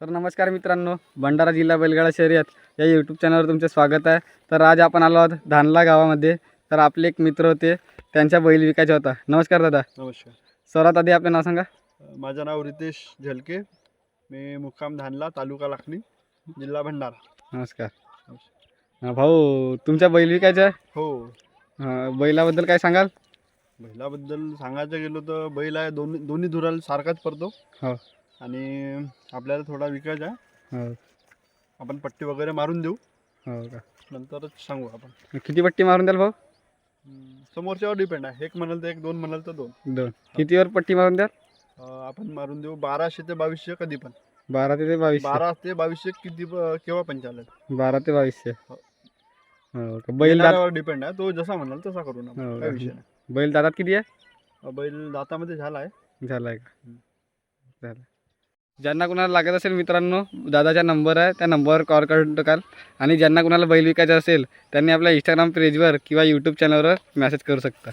तर नमस्कार मित्रांनो भंडारा जिल्हा बैलगाडा शर्यत या यूट्यूब चॅनलवर तुमचे स्वागत आहे. तर आज आपण आलो आहोत धानला गावामध्ये. तर आपले एक मित्र होते त्यांच्या बैल विकायचा होता. नमस्कार दादा. नमस्कार. सर्वात आधी आपलं नाव सांगा. माझं नाव रितेश झलके. मी मुक्काम धानला तालुका लाखणी जिल्हा भंडारा. नमस्कार. हा, भाऊ तुमच्या बैल विकायचा आहे हो. हा, बैलाबद्दल काय सांगाल? बैलाबद्दल सांगायचं गेलो तर बैल आहे दोन्ही दोन्ही धुराला सारखाच पडतो. हो. आणि आपल्याला थोडा विकायचा आहे हो. आपण पट्टी वगैरे मारून देऊ. हो का? नंतरच सांगू आपण. किती पट्टी मारून द्याल भाऊ? हम्म, समोरच्यावर डिपेंड आहे. एक म्हणाल तर एक दोन म्हणाल तर दोन. दोन. कितीवर पट्टी मारून द्याल? अ, आपण मारून देऊ बाराशे ते बावीसशे कधी पण. बारा ते बावीसशे. बारा ते बावीसशे किती प- केव्हा पण चालेल. बारा ते बावीसशे. हो. हो का? बैल दात येणाऱ्यावर डिपेंड आहे. तो जसा म्हणाल तसा करू ना हो काय का? विषय नाही. बैल दातात किती आहे? बैल दातामध्ये झाला आहे. झालाय का. झालं ज्यांना कुणाला लागत असेल मित्रांनो दादाचा नंबर आहे त्या नंबरवर कॉल करून टाकाल आणि ज्यांना कुणाला बैल विकायचा असेल त्यांनी आपल्या इंस्टाग्राम पेजवर किंवा यूट्यूब चॅनलवर मेसेज करू शकता.